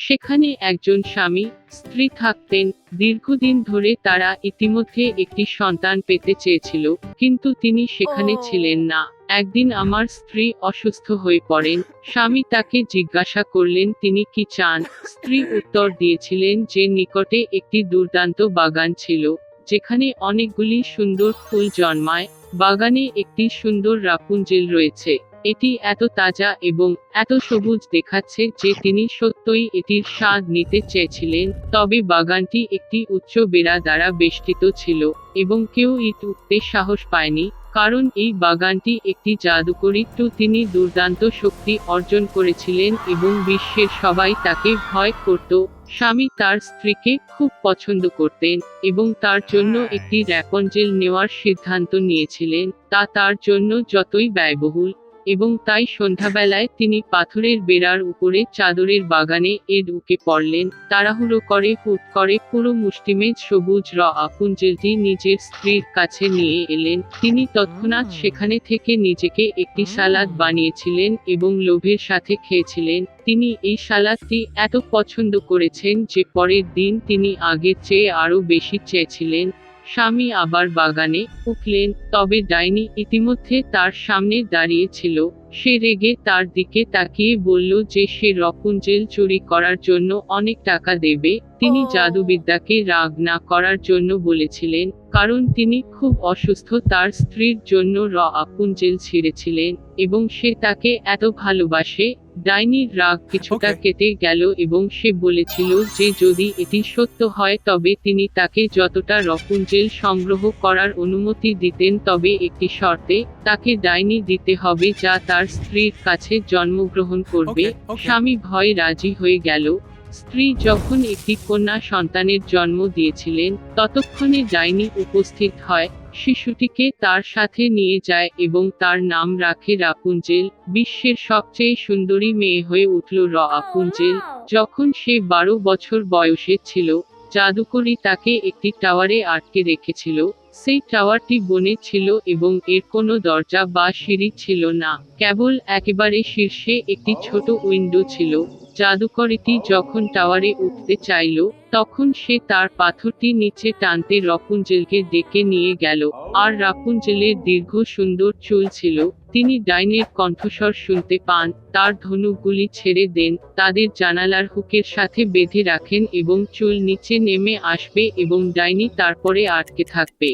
সেখানে একজন স্বামী স্ত্রী থাকতেন দীর্ঘদিন ধরে তারা ইতিমধ্যে একটি সন্তান পেতে চেয়েছিল কিন্তু তিনি সেখানে ছিলেন না। একদিন আমার স্ত্রী অসুস্থ হয়ে পড়েন স্বামী তাকে জিজ্ঞাসা করলেন তিনি কি চান? স্ত্রী উত্তর দিয়েছিলেন যে নিকটে একটি দুর্দান্ত বাগান ছিল যেখানে অনেকগুলি সুন্দর ফুল জন্মায় বাগানে একটি সুন্দর রাপুঞ্জেল রয়েছে। এটি এত তাজা এবং এত সবুজ দেখাচ্ছে যে তিনি সত্যই এটির স্বাদ নিতে চেয়েছিলেন, তবে বাগানটি একটি উচ্চ বেড়া দ্বারা বেষ্টিত ছিল এবং কেউ ইট উঠতে সাহস পায়নি, কারণ এই বাগানটি একটি জাদুকরী তিনি দুর্দান্ত শক্তি অর্জন করেছিলেন এবং বিশ্বের সবাই তাকে ভয় করত। স্বামী তার স্ত্রীকে খুব পছন্দ করতেন এবং তার জন্য একটি র্যাপঞ্জেল নেওয়ার সিদ্ধান্ত নিয়েছিলেন, তা তার জন্য যতই ব্যয়বহুল। এবং তাই সন্ধ্যাবেলায় তিনি পাথরের বেড়ার উপরে চাদরের বাগানে এ ঢুকে পড়লেন তাড়াহুড়ো করে হুট করে পুরো মুষ্টিমেজ সবুজ র আপুঞ্জেলটি নিজের স্ত্রীর কাছে নিয়ে এলেন তিনি তৎক্ষণাৎ সেখানে থেকে নিজেকে একটি সালাদ বানিয়েছিলেন এবং লোভের সাথে খেয়েছিলেন তিনি এই সালাদটি এত পছন্দ করেছেন যে পরের দিন তিনি আগের চেয়ে আরও বেশি চেয়েছিলেন। স্বামী আবার বাগানে উঠলেন তবে ডাইনি ইতিমধ্যে তার সামনে দাঁড়িয়ে ছিল সে রেগে তার দিকে তাকিয়ে বলল যে সে রপুঞ্জেল চুরি করার জন্য অনেক টাকা দেবে। তিনি। জাদুবিদ্যাকে রাগ না করার জন্য বলেছিলেন কারণ তিনি খুব অসুস্থ। তার স্ত্রীর জন্য র আপুঞ্জেল ছিঁড়েছিলেন এবং সে তাকে এত ভালোবাসে। ডাইনির রাগ কিছুটা কেটে গেল এবং সে বলেছিল যে যদি এটি সত্য হয় তবে তিনি তাকে যতটা রপুঞ্জেল সংগ্রহ করার অনুমতি দিতেন তবে একটি শর্তে তাকে ডাইনি দিতে হবে যা তার স্ত্রীর কাছে জন্মগ্রহণ করবে. স্বামী ভয় রাজি হয়ে গেল। স্ত্রী যখন একটি কন্যা সন্তানের জন্ম দিয়েছিলেন ততক্ষণে ডাইনি উপস্থিত হয়। শিশুটিকে তার সাথে নিয়ে যায় এবং তার নাম রাখে রাপুঞ্জেল বিশ্বের সবচেয়ে সুন্দরী মেয়ে হয়ে উঠল র আপুঞ্জেল। যখন সে বারো বছর বয়সে ছিল জাদুকরি তাকে একটি টাওয়ারে আটকে রেখেছিল, সেই টাওয়ারটি বনে ছিল এবং এর কোনো দরজা বা সিঁড়ি ছিল না। কেবল একেবারে শীর্ষে একটি ছোট উইন্ডো ছিল। জাদুকরিটি যখন টাওয়ারে উঠতে চাইল, তখন সে তার পাথরটি নিচে টানতে রাপুঞ্জেলকে ডেকে নিয়ে গেল। আর রাপুঞ্জেলের দীর্ঘ সুন্দর চুল ছিল তিনি ডাইনের কণ্ঠস্বর শুনতে পান, তার ধনুকগুলি ছেড়ে দেন, তাদের জানালার হুকের সাথে বেঁধে রাখেন এবং চুল নিচে নেমে আসবে এবং ডাইনি তারপরে আটকে থাকবে।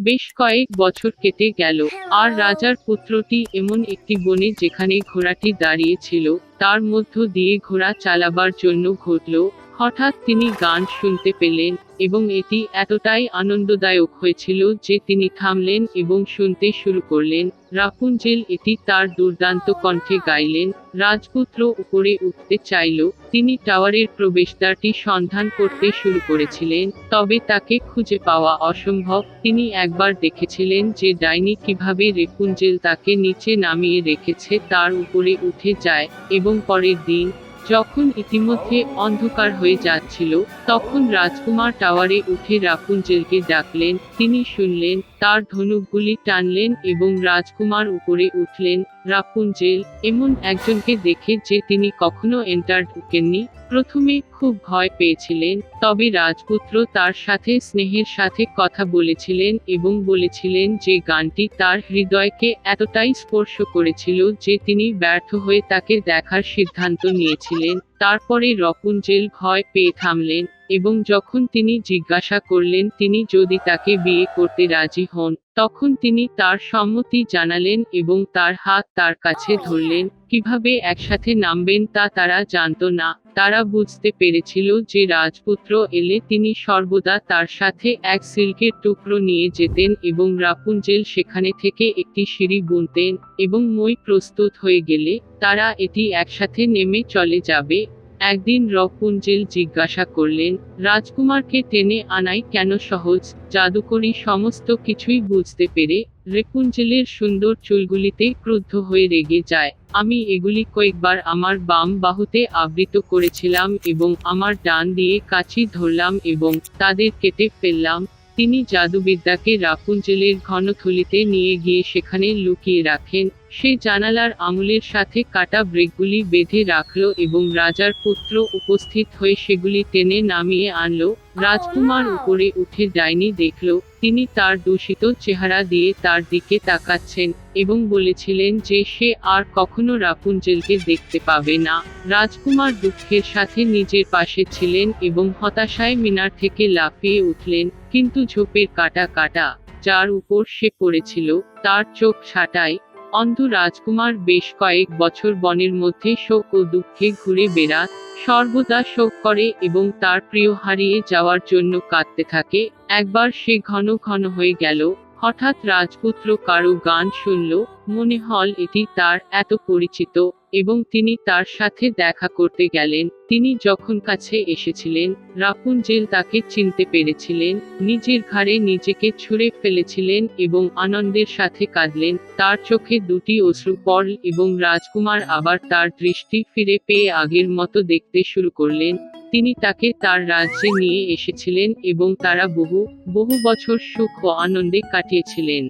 বেশ কয়েক বছর কেটে গেল, আর রাজার পুত্রটি এমন একটি বনে যেখানে ঘোড়াটি দাঁড়িয়েছিল, তার মধ্য দিয়ে ঘোড়া চালাবার জন্য ঘটল হঠাৎ তিনি গান শুনতে পেলেন, এবং এটি এতটাই আনন্দদায়ক হয়েছিল যে তিনি থামলেন এবং শুনতে শুরু করলেন রাপুঞ্জেল এটি তার দুর্দান্ত কণ্ঠে গাইলেন, রাজপুত্র উপরে উঠতে চাইল, তিনি টাওয়ারের প্রবেশদ্বারটি সন্ধান করতে শুরু করেছিলেন, তবে তাকে খুঁজে পাওয়া অসম্ভব, তিনি একবার দেখেছিলেন যে ডাইনি কীভাবে রেপুঞ্জেল তাকে নিচে নামিয়ে রেখেছে তার উপরে উঠে যায়, এবং পরের দিন যখন ইতিমধ্যে অন্ধকার হয়ে যাচ্ছিল তখন রাজকুমার টাওয়ারে উঠে রাপুঞ্জেলকে ডাকলেন তিনি শুনলেন তার ধনুকগুলি টানলেন এবং রাজকুমার উপরে উঠলেন। রাপুঞ্জেল এমন একজনকে দেখে যে তিনি কখনো এন্টার ঢুকেননি। প্রথমে খুব ভয় পেয়েছিলেন, তবে রাজপুত্র তার সাথে স্নেহের সাথে কথা বলেছিলেন এবং বলেছিলেন যে গানটি তার হৃদয়কে এতটাই স্পর্শ করেছিল যে তিনি ব্যর্থ হয়ে তাকে দেখার সিদ্ধান্ত নিয়েছিলেন। তারপরে রপুঞ্জেল ভয় পেয়ে থামলেন। এবং যখন তিনি জিজ্ঞাসা করলেন তিনি যদি তাকে বিয়ে করতে রাজি হন, তখন তিনি তার সম্মতি জানালেন এবং তার হাত তার কাছে ধরলেন। কীভাবে একসাথে নামবেন তা তারা জানত না। তারা বুঝতে পেরেছিল যে রাজপুত্র এলে তিনি সর্বদা তার সাথে এক সিল্কের টুকরো নিয়ে যেতেন এবং রাপুঞ্জেল সেখানে থেকে একটি সিঁড়ি বুনতেন এবং মই প্রস্তুত হয়ে গেলে তারা এটি একসাথে নেমে চলে যাবে। একদিন রপুঞ্জেল জিজ্ঞাসা করলেন, রাজকুমারকে টেনে আনাই কেন সহজ, জাদুকরি সমস্ত কিছুই বুঝতে পেরে রেপুঞ্জেলের সুন্দর চুলগুলিতে ক্রুদ্ধ হয়ে রেগে যায়, আমি এগুলি কয়েকবার আমার বাম বাহুতে আবৃত করেছিলাম এবং আমার ডান দিয়ে কাছি ধরলাম এবং তাদের কেটে ফেললাম, তিনি জাদুবিদ্যাকে রাপুঞ্জেলের ঘনথলিতে নিয়ে গিয়ে সেখানে লুকিয়ে রাখেন সে জানালার আঙুলের সাথে কাটা ব্রেকগুলি বেঁধে রাখল এবং রাজার পুত্র উপস্থিত হয়ে সেগুলি টেনে নামিয়ে আনলো। রাজকুমার উপরে উঠে ডাইনি দেখল তিনি তার দূষিত চেহারা দিয়ে তার দিকে তাকাচ্ছেন এবং বলেছিলেন যে সে আর কখনো রাপুঞ্জেলকে দেখতে পাবে না। রাজকুমার দুঃখের সাথে নিজের পাশে ছিলেন এবং হতাশায় মিনার থেকে লাফিয়ে উঠলেন কিন্তু ঝোপের কাটা কাটা যার উপর সে পড়েছিল তার চোখ ছাটায় অন্ধ রাজকুমার বেশ কয়েক বছর বনের মধ্যে শোক ও দুঃখে ঘুরে বেড়াত সর্বদা শোক করে এবং তার প্রিয় হারিয়ে যাওয়ার জন্য কাঁদতে থাকে। একবার সে ঘন ঘন হয়ে গেল, হঠাৎ রাজপুত্র কারও গান শুনল, মনে হল এটি তার এত পরিচিত। এবং তিনি তার সাথে দেখা করতে গেলেন। তিনি যখন কাছে এসেছিলেন রাপুঞ্জেল তাকে চিনতে পেরেছিলেন, নিজের ঘাড়ে নিজেকে ছুঁড়ে ফেলেছিলেন এবং আনন্দের সাথে কাঁদলেন। তার চোখে দুটি অশ্রু পড়ল এবং রাজকুমার আবার তার দৃষ্টি ফিরে পেয়ে আগের মতো দেখতে শুরু করলেন। তিনি তাকে তার রাজ্যে নিয়ে এসেছিলেন এবং তারা বহু বহু বছর সুখ ও আনন্দে কাটিয়েছিলেন।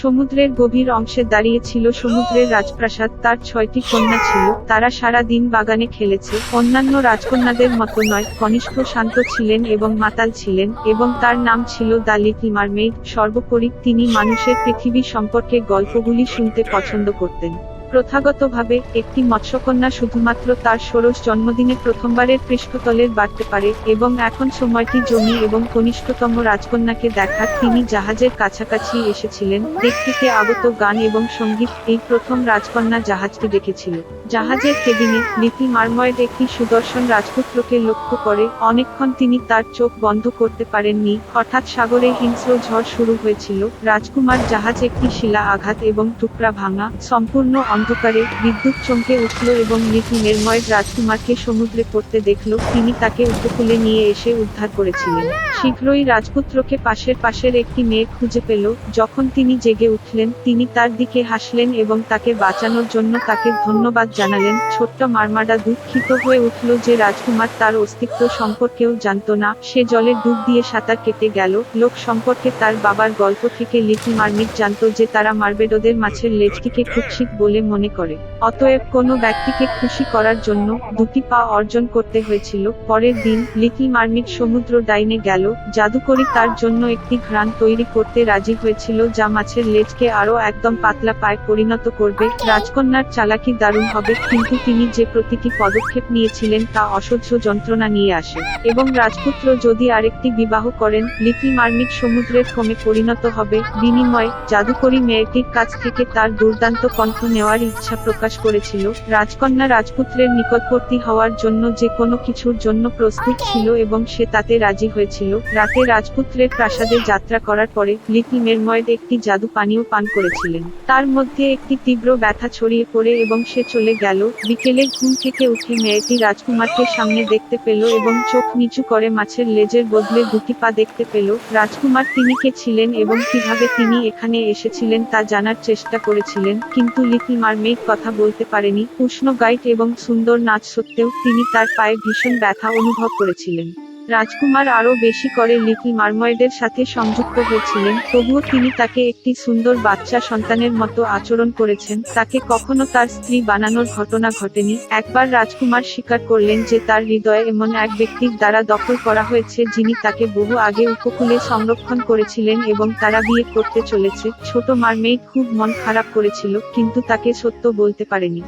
সমুদ্রের গভীর অংশে দাঁড়িয়ে ছিল সমুদ্রের রাজপ্রাসাদ। তার ছয়টি কন্যা ছিল। তারা সারা দিন বাগানে খেলেছে। অন্যান্য রাজকন্যাদের মতো নয়। কনিষ্ঠ শান্ত ছিলেন এবং মাতাল ছিলেন এবং তার নাম ছিল দালি লিটল মারমেইড সর্বোপরি তিনি মানুষের পৃথিবী সম্পর্কে গল্পগুলি শুনতে পছন্দ করতেন। প্রথাগতভাবে, একটি মৎস্যকন্যা শুধুমাত্র তার ষোড়শ জন্মদিনে প্রথমবারের পৃষ্ঠতলের বাড়তে পারে, এবং এখন সময়টি জমি এবং কনিষ্ঠতম রাজকন্যাকে দেখার তিনি জাহাজের কাছাকাছি এসেছিলেন, দিক আগত গান এবং সংগীত, এই প্রথম রাজকন্যা জাহাজটি দেখেছিল। জাহাজের কেবিনে লিটল মারময়েড একটি সুদর্শন রাজপুত্রকে লক্ষ্য করে, অনেকক্ষণ তিনি তার চোখ বন্ধ করতে পারেননি, হঠাৎ সাগরে হিংস্র ঝড় শুরু হয়েছিল, রাজকুমার জাহাজ একটি শিলা আঘাত এবং টুকরা ভাঙা, সম্পূর্ণ অন্ধকারে বিদ্যুৎ চমকে উঠল এবং লিটল মেরময়েড রাজকুমারকে সমুদ্রে পড়তে দেখল। তিনি তাকে উপকূলে নিয়ে এসে উদ্ধার করেছিলেন। শীঘ্রই রাজপুত্রকে পাশের পাশের একটি মেয়ে খুঁজে পেল। যখন তিনি জেগে উঠলেন তিনি তার দিকে হাসলেন এবং তাকে বাঁচানোর জন্য তাকে ধন্যবাদ জানালেন। ছোট্ট মারমাডা দুঃখিত হয়ে উঠল যে রাজকুমার তার অস্তিত্ব সম্পর্কেও জানত না। সে জলে ডুব দিয়ে সাঁতার কেটে গেল। লোক সম্পর্কে তার বাবার গল্প থেকে লিটল মার্মিট জানত যে তারা মার্বেডোদের মাছের লেজটিকে কুৎসিত বলে মনে করে। অতএব কোনো ব্যক্তিকে খুশি করার জন্য দুটি পা অর্জন করতে হয়েছিল। পরের দিন লিটল মার্মিট সমুদ্র ডাইনে গেল। জাদুকরি তার জন্য একটি ঘ্রাণ তৈরি করতে রাজি হয়েছিল যা মাছের লেজকে আরও একদম পাতলা পায়ে পরিণত করবে। রাজকন্যার চালাকি দারুণ হবে, কিন্তু তিনি যে প্রতিটি পদক্ষেপ নিয়েছিলেন তা অসহ্য যন্ত্রণা নিয়ে আসে। এবং রাজপুত্র যদি আরেকটি বিবাহ করেন লিটল মার্মিট সমুদ্রের কমে পরিণত হবে। বিনিময়ে জাদুকরি মেয়েটির কাছ থেকে তার দুর্দান্ত কণ্ঠ নেওয়ার ইচ্ছা প্রকাশ করেছিল রাজকন্যা রাজপুত্রের নিকটবর্তী হওয়ার জন্য যে কোনো কিছুর জন্য প্রস্তুত ছিল এবং সে তাতে রাজি হয়েছিল। রাতে রাজপুত্রের প্রাসাদে যাত্রা করার পরে লিটল মেরময়েড একটি জাদু পানীয় পান করেছিলেন। তার মধ্যে একটি তীব্র ব্যথা ছড়িয়ে পড়ে এবং সে চলে গেল। বিকেলে ঘুম থেকে উঠে মেয়েটি রাজকুমারকে সামনে দেখতে পেল এবং চোখ নিচু করে মাছের লেজের বদলে দুটি পা দেখতে পেল। রাজকুমার তিনি কে ছিলেন এবং কীভাবে তিনি এখানে এসেছিলেন তা জানার চেষ্টা করেছিলেন কিন্তু লিটল মারমেইড কথা বলতে পারেনি। উষ্ণ গাইড এবং সুন্দর নাচ সত্ত্বেও তিনি তার পায়ে ভীষণ ব্যথা অনুভব করেছিলেন। রাজকুমার আরও বেশি করে লিটল মারময়েডের সাথে সংযুক্ত হয়েছিলেন, তবুও তিনি তাকে একটি সুন্দর বাচ্চা সন্তানের মতো আচরণ করেছেন, তাকে কখনো তার স্ত্রী বানানোর ঘটনা ঘটেনি। একবার রাজকুমার স্বীকার করলেন যে তার হৃদয়ে এমন এক ব্যক্তির দ্বারা দখল করা হয়েছে যিনি তাকে বহু আগে উপকূলে সংরক্ষণ করেছিলেন এবং তারা বিয়ে করতে চলেছে। ছোট মারমেইড খুব মন খারাপ করেছিল, কিন্তু তাকে সত্য বলতে পারেনি।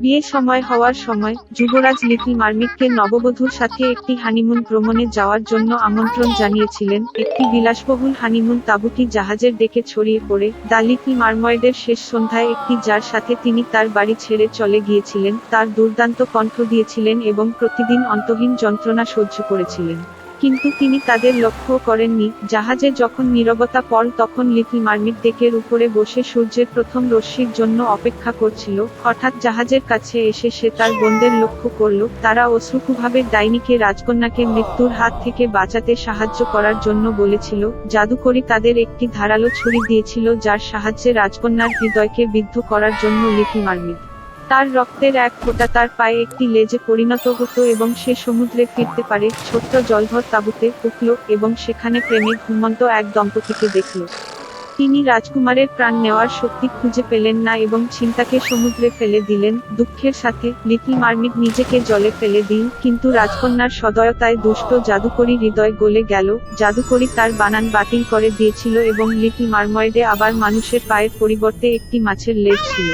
বিয়ে সময় হওয়ার সময় যুবরাজ লিটল মার্মিটকে নববধূর সাথে একটি হানিমুন ভ্রমণে যাওয়ার জন্য আমন্ত্রণ জানিয়েছিলেন। একটি বিলাসবহুল হানিমুন তাঁবুটি জাহাজের ডেকে ছড়িয়ে পড়ে। দ্য লিটল মারময়েডের শেষ সন্ধ্যায় একটি যার সাথে তিনি তার বাড়ি ছেড়ে চলে গিয়েছিলেন। তার দুর্দান্ত কণ্ঠ দিয়েছিলেন এবং প্রতিদিন অন্তহীন যন্ত্রণা সহ্য করেছিলেন। কিন্তু তিনি তাদের লক্ষ্য করেননি। জাহাজে যখন নীরবতা পড়ল তখন লিটল মার্মিট ডেকের উপরে বসে সূর্যের প্রথম রশ্মির জন্য অপেক্ষা করছিল। হঠাৎ জাহাজের কাছে এসে সে তার বোনদের লক্ষ্য করল। তারা অশ্রুকুভাবে ডাইনিকে রাজকন্যাকে মৃত্যুর হাত থেকে বাঁচাতে সাহায্য করার জন্য বলেছিল। জাদুকরি তাদের একটি ধারালো ছুরি দিয়েছিল, যার সাহায্যে রাজকন্যার হৃদয়কে বিদ্ধ করার জন্য লিটল মার্মিট তার রক্তের এক ফোঁটা তার পায়ে একটি লেজে পরিণত হতো এবং সে সমুদ্রে ফিরতে পারে, ছোট্ট জলভর তাঁবুতে উঠল এবং সেখানে প্রেমে ঘুমন্ত এক দম্পতিকে দেখল। তিনি রাজকুমারের প্রাণ নেওয়ার শক্তি খুঁজে পেলেন না এবং চিন্তাকে সমুদ্রে ফেলে দিলেন। দুঃখের সাথে লিটল মার্মিড নিজেকে জলে ফেলে দিন কিন্তু রাজকন্যার সদয়তায় দুষ্ট জাদুকরী হৃদয় গলে গেল। জাদুকরী তার বানান বাতিল করে দিয়েছিল এবং লিটল মারময়েডে আবার মানুষের পায়ের পরিবর্তে একটি মাছের লেজ ছিল।